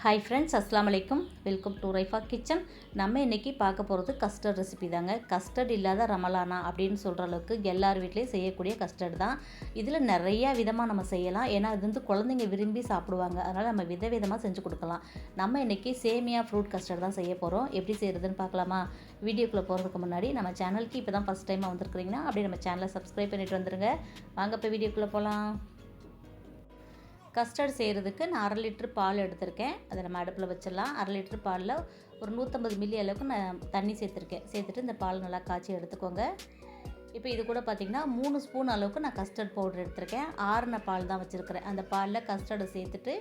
Hi friends அஸ்லாம் வலைக்கும் welcome to Raifa kitchen நம்ம இன்றைக்கி பார்க்க போகிறது கஸ்டர்ட் ரெசிபி தாங்க. கஸ்டர்ட் இல்லாத ரமலானா அப்படின்னு சொல்கிற அளவுக்கு எல்லார் வீட்லேயும் செய்யக்கூடிய கஸ்டர்ட் தான். இதில் நிறையா விதமாக நம்ம செய்யலாம். ஏன்னா இது வந்து குழந்தைங்க விரும்பி சாப்பிடுவாங்க. அதனால் நம்ம விதவிதமாக செஞ்சு கொடுக்கலாம். நம்ம இன்றைக்கி சேமியா ஃப்ரூட் கஸ்டர்ட் தான் செய்ய போகிறோம் எப்படி செய்கிறதுன்னு பார்க்கலாமா? வீடியோக்குள்ளே போகிறதுக்கு முன்னாடி நம்ம சேனலுக்கு இப்போ தான் ஃபஸ்ட் டைமாக வந்திருக்கிறீங்கன்னா அப்படியே நம்ம சேனலை சப்ஸ்கிரைப் பண்ணிட்டு வந்துருங்க. வாங்க இப்போ வீடியோக்குள்ளே போகலாம் கஸ்டர்ட் செய்கிறதுக்கு நான் அரை லிட்ரு பால் எடுத்திருக்கேன். அதை நம்ம அடுப்பில் வச்சிடலாம். அரை லிட்ரு பாலில் ஒரு நூற்றம்பது மில்லி அளவுக்கு நான் தண்ணி சேர்த்துருக்கேன். சேர்த்துட்டு இந்த பால் நல்லா காய்ச்சி எடுத்துக்கோங்க. இப்போ இது கூட பார்த்திங்கன்னா மூணு ஸ்பூன் அளவுக்கு நான் கஸ்டர்ட் பவுடர் எடுத்திருக்கேன். ஆறுன பால் தான் வச்சுருக்கிறேன். அந்த பாலில் கஸ்டர்டை சேர்த்துட்டு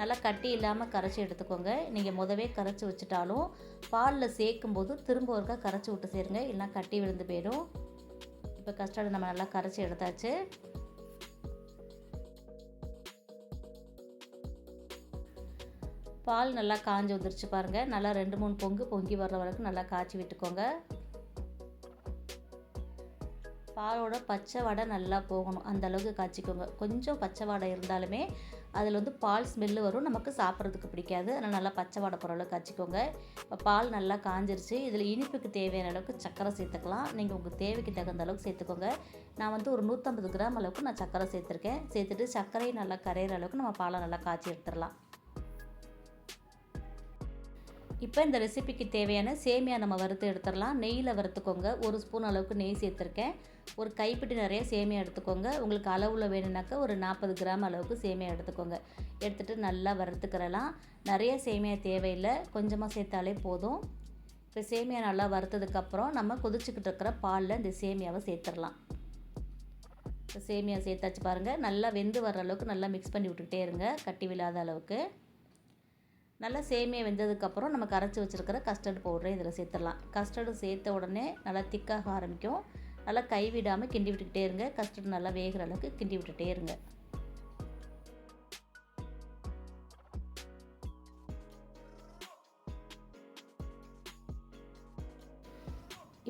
நல்லா கட்டி இல்லாமல் கரைச்சி எடுத்துக்கோங்க. நீங்கள் முதவே கரைச்சி வச்சுட்டாலும் பாலில் சேர்க்கும்போது திரும்ப ஒருக்கா கரைச்சி விட்டு சேருங்க. இல்லைனா கட்டி விழுந்து போயிடும். இப்போ கஸ்டர்டை நம்ம நல்லா கரைச்சி எடுத்தாச்சு. பால் நல்லா காஞ்சி வந்துருச்சு பாருங்கள் நல்லா ரெண்டு மூணு பொங்கு பொங்கி வர்ற வரைக்கும் நல்லா காய்ச்சி விட்டுக்கோங்க. பாலோட பச்சை வடை நல்லா போகணும். அந்த அளவுக்கு காய்ச்சிக்கோங்க. கொஞ்சம் பச்சை வடை இருந்தாலுமே அதில் வந்து பால் ஸ்மெல்லு வரும். நமக்கு சாப்பிட்றதுக்கு பிடிக்காது. அதனால் நல்லா பச்சை வடை போகிற அளவுக்கு காய்ச்சிக்கோங்க. இப்போ பால் நல்லா காஞ்சிருச்சு. இதில் இனிப்புக்கு தேவையான அளவுக்கு சர்க்கரை சேர்த்துக்கலாம். நீங்கள் உங்கள் தேவைக்கு தகுந்த அளவுக்கு சேர்த்துக்கோங்க. நான் வந்து ஒரு நூற்றம்பது கிராம் அளவுக்கு நான் சர்க்கரை சேர்த்துருக்கேன். சேர்த்துட்டு சர்க்கரையும் நல்லா கரையிற அளவுக்கு நம்ம பாலை நல்லா காய்ச்சி எடுத்துடலாம். இப்போ இந்த ரெசிபிக்கு தேவையான சேமியா நம்ம வறுத்து எடுத்துடலாம். நெய்யில் வறுத்துக்கோங்க. ஒரு ஸ்பூன் அளவுக்கு நெய் சேர்த்துருக்கேன். ஒரு கைப்பிடி நிறைய சேமியா எடுத்துக்கோங்க. உங்களுக்கு அளவில் வேணும்னாக்கா ஒரு நாற்பது கிராம் அளவுக்கு சேமியா எடுத்துக்கோங்க. எடுத்துகிட்டு நல்லா வறுத்துக்கிறலாம் நிறைய சேமியா தேவையில்லை. கொஞ்சமாக சேர்த்தாலே போதும். இப்போ சேமியா நல்லா வறுத்ததுக்கப்புறம் நம்ம கொதிச்சுக்கிட்டு இருக்கிற பாலில் இந்த சேமியாவை சேர்த்துடலாம். இப்போ சேமியா சேர்த்தாச்சு பாருங்கள் நல்லா வெந்து வர்ற அளவுக்கு நல்லா மிக்ஸ் பண்ணி விட்டுக்கிட்டே இருங்க. கட்டி விழாத அளவுக்கு. நல்லா சேமியா வெந்ததுக்கப்புறம் நம்ம கரைச்சி வச்சுருக்கிற கஸ்டர்ட் பவுடரை இதில் சேர்த்துடலாம். கஸ்டர்டு சேர்த்த உடனே நல்லா திக்காக ஆரம்பிக்கும். நல்லா கைவிடாமல் கிண்டி விட்டுக்கிட்டே இருங்க. கஸ்டர்டு நல்லா வேகிற அளவுக்கு கிண்டி விட்டுகிட்டே இருங்க.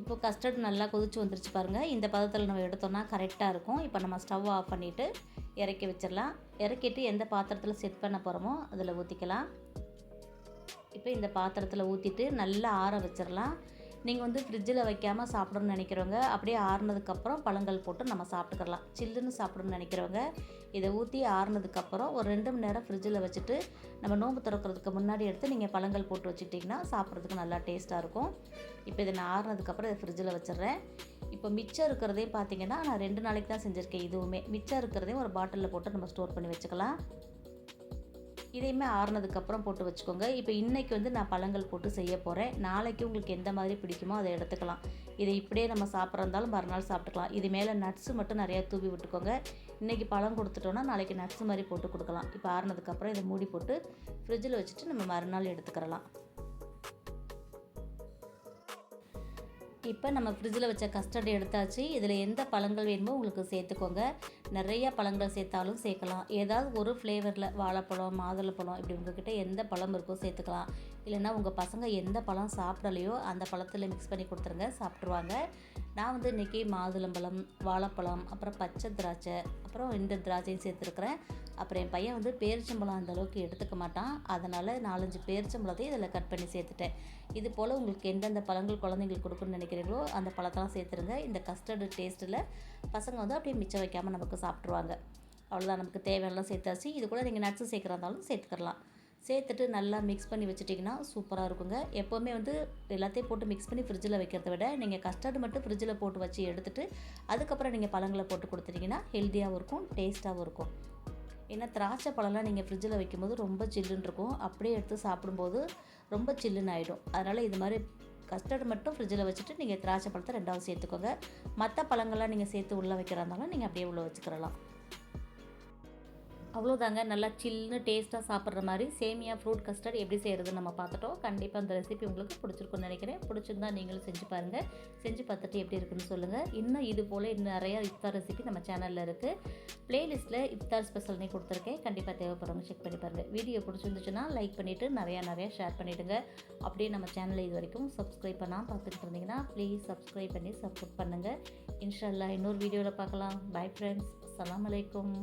இப்போ கஸ்டர்ட் நல்லா கொதிச்சு வந்துருச்சு பாருங்கள் இந்த பதத்தில் நம்ம எடுத்தோம்னா கரெக்டாக இருக்கும். இப்போ நம்ம ஸ்டவ் ஆஃப் பண்ணிவிட்டு இறக்கி வச்சிடலாம். இறக்கிட்டு எந்த பாத்திரத்தில் செட் பண்ண போகிறோமோ அதில் ஊற்றிக்கலாம் இப்போ இந்த பாத்திரத்தில் ஊற்றிட்டு நல்லா ஆற வச்சிடலாம் நீங்கள் வந்து ஃப்ரிட்ஜில் வைக்காமல் சாப்பிடணும்னு நினைக்கிறவங்க அப்படியே ஆறுனதுக்கப்புறம் பழங்கள் போட்டு நம்ம சாப்பிட்டுக்கலாம். சில்லுன்னு சாப்பிடணும்னு நினைக்கிறவங்க இதை ஊற்றி ஆறுனதுக்கப்புறம் ஒரு ரெண்டு மணி நேரம் ஃப்ரிட்ஜில் வச்சுட்டு நம்ம நோம்பு திறக்கிறதுக்கு முன்னாடி எடுத்து நீங்கள் பழங்கள் போட்டு வச்சுக்கிட்டிங்கன்னா சாப்பிட்றதுக்கு நல்லா டேஸ்ட்டாக இருக்கும். இப்போ இதை நான் ஆறுனதுக்கப்புறம் இதை ஃப்ரிட்ஜில் வச்சிடுறேன். இப்போ மிச்சம் இருக்கிறதே பார்த்தீங்கன்னா நான் ரெண்டு நாளைக்கு தான் செஞ்சுருக்கேன் இதுவுமே. மிச்சம் இருக்கிறதையும் ஒரு பாட்டிலில் போட்டு நம்ம ஸ்டோர் பண்ணி வச்சுக்கலாம். இதையுமே ஆறுனதுக்கப்புறம் போட்டு வச்சுக்கோங்க. இப்போ இன்றைக்கி வந்து நான் பழங்கள் போட்டு செய்ய போகிறேன் நாளைக்கு உங்களுக்கு எந்த மாதிரி பிடிக்குமோ அதை எடுத்துக்கலாம். இதை இப்படியே நம்ம சாப்பிட்றதாலும் மறுநாள் சாப்பிட்டுக்கலாம். இது மேலே நட்ஸு மட்டும் நிறையா தூவி விட்டுக்கோங்க. இன்றைக்கி பழம் கொடுத்துட்டோன்னா நாளைக்கு நட்ஸ் மாதிரி போட்டு கொடுக்கலாம். இப்போ ஆறுனதுக்கப்புறம் இதை மூடி போட்டு ஃப்ரிட்ஜில் வச்சுட்டு நம்ம மறுநாள் எடுத்துக்கிறலாம். இப்போ நம்ம ஃப்ரிட்ஜில் வச்ச கஸ்டர்ட் எடுத்தாச்சு. இதில் எந்த பழங்கள் வேணுமோ உங்களுக்கு சேர்த்துக்கோங்க. நிறைய பழங்கள் சேர்த்தாலும் சேர்க்கலாம். ஏதாவது ஒரு ஃப்ளேவரில் வாழைப்பழம் மாதுளை பழம் இப்படி உங்ககிட்ட எந்த பழம் இருக்கோ சேர்த்துக்கலாம். இல்லைன்னா உங்கள் பசங்க எந்த பழம் சாப்பிடலையோ அந்த பழத்தில் மிக்ஸ் பண்ணி கொடுத்துருங்க சாப்பிட்ருவாங்க நான் வந்து இன்றைக்கி மாதுளம்பழம் வாழைப்பழம் அப்புறம் பச்சை திராட்சை அப்புறம் இந்த திராட்சையும் சேர்த்துருக்குறேன். அப்புறம் என் பையன் வந்து பேரிச்சம்பழம் அந்தளவுக்கு எடுத்துக்க மாட்டான். அதனால் நாலஞ்சு பேரிச்சம்பழத்தையும் இதில் கட் பண்ணி சேர்த்துட்டேன். இது போல் உங்களுக்கு எந்தெந்த பழங்கள் குழந்தைங்களுக்கு கொடுக்கணும்னு நினைக்கிறீங்களோ அந்த பழத்தெல்லாம் சேர்த்துருங்க. இந்த கஸ்டர்டு டேஸ்ட்டில் பசங்க வந்து அப்படியே மிச்சம் வைக்காமல் நமக்கு சாப்பிட்ருவாங்க அவ்வளோதான் நமக்கு தேவையெல்லாம் சேர்த்தாச்சு. இது கூட நீங்கள் நட்ஸு சேர்க்குறதாலும் சேர்த்துக்கலாம். சேர்த்துட்டு நல்லா மிக்ஸ் பண்ணி வச்சுட்டிங்கன்னா சூப்பராக இருக்குங்க. எப்போவுமே வந்து எல்லாத்தையும் போட்டு மிக்ஸ் பண்ணி ஃப்ரிட்ஜில் வைக்கிறத விட நீங்கள் கஸ்டர்டு மட்டும் ஃப்ரிட்ஜில் போட்டு வச்சு எடுத்துகிட்டு அதுக்கப்புறம் நீங்கள் பழங்களை போட்டு கொடுத்துட்டிங்கன்னா ஹெல்த்தியாகவும் இருக்கும் டேஸ்ட்டாகவும் இருக்கும். ஏன்னா திராட்சை பழம்லாம் நீங்கள் ஃப்ரிட்ஜில் வைக்கும்போது ரொம்ப சில்லுன்னு இருக்கும். அப்படியே எடுத்து சாப்பிடும்போது ரொம்ப சில்லுன்னு ஆகிடும் அதனால் இது மாதிரி கஸ்டர்டு மட்டும் ஃப்ரிட்ஜில் வச்சுட்டு நீங்கள் திராட்சை பழத்தை ரெண்டாவது சேர்த்துக்கோங்க. மற்ற பழங்கள்லாம் நீங்கள் சேர்த்து உள்ளே வைக்கிறதாலும் நீங்கள் அப்படியே உள்ளே வச்சுக்கிறலாம். அவ்வளோதாங்க. நல்லா சில்லுன்னு டேஸ்ட்டாக சாப்பிட்ற மாதிரி சேமியா ஃப்ரூட் கஸ்டர்ட் எப்படி செய்கிறதுன்னு நம்ம பார்த்துட்டோம். கண்டிப்பாக அந்த ரெசிபி உங்களுக்கு பிடிச்சிருக்குன்னு நினைக்கிறேன். பிடிச்சிருந்தா நீங்களும் செஞ்சு பாருங்கள் செஞ்சு பார்த்துட்டு எப்படி இருக்குன்னு சொல்லுங்கள் இன்னும் இது போல் இன்னும் நிறையா இஃப்தார் ரெசிபி நம்ம சேனலில் இருக்குது ப்ளேலிஸ்ட்டில் இஃப்தார் ஸ்பெஷல்னே கொடுத்துருக்கேன். கண்டிப்பாக தேவைப்படுறவங்க செக் பண்ணி பாருங்கள் வீடியோ பிடிச்சிருந்துச்சுன்னா லைக் பண்ணிவிட்டு நிறையா நிறையா ஷேர் பண்ணிவிடுங்க அப்படியே நம்ம சேனலை இது வரைக்கும் சப்ஸ்கிரைப் பண்ணால் பார்த்துட்டு இருந்தீங்கன்னா ப்ளீஸ் சப்ஸ்கிரைப் பண்ணி சப்போர்ட் பண்ணுங்கள் இன்ஷால்லா இன்னொரு வீடியோவில் பார்க்கலாம். பை ஃப்ரெண்ட்ஸ் அலாம் அலைக்கும்